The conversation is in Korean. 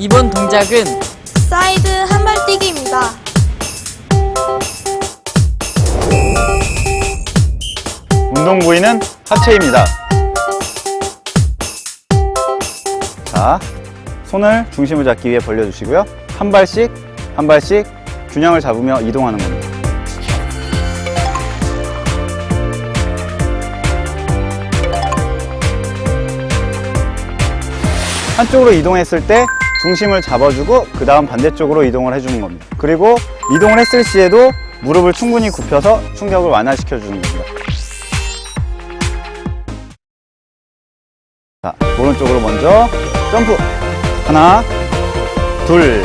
이번 동작은 사이드 한발뛰기입니다. 운동 부위는 하체입니다. 자, 손을 중심을 잡기 위해 벌려주시고요. 한 발씩, 한 발씩 균형을 잡으며 이동하는 겁니다. 한쪽으로 이동했을 때 중심을 잡아주고 그 다음 반대쪽으로 이동을 해주는 겁니다. 그리고 이동을 했을 시에도 무릎을 충분히 굽혀서 충격을 완화시켜 주는 겁니다. 자, 오른쪽으로 먼저 점프. 하나, 둘,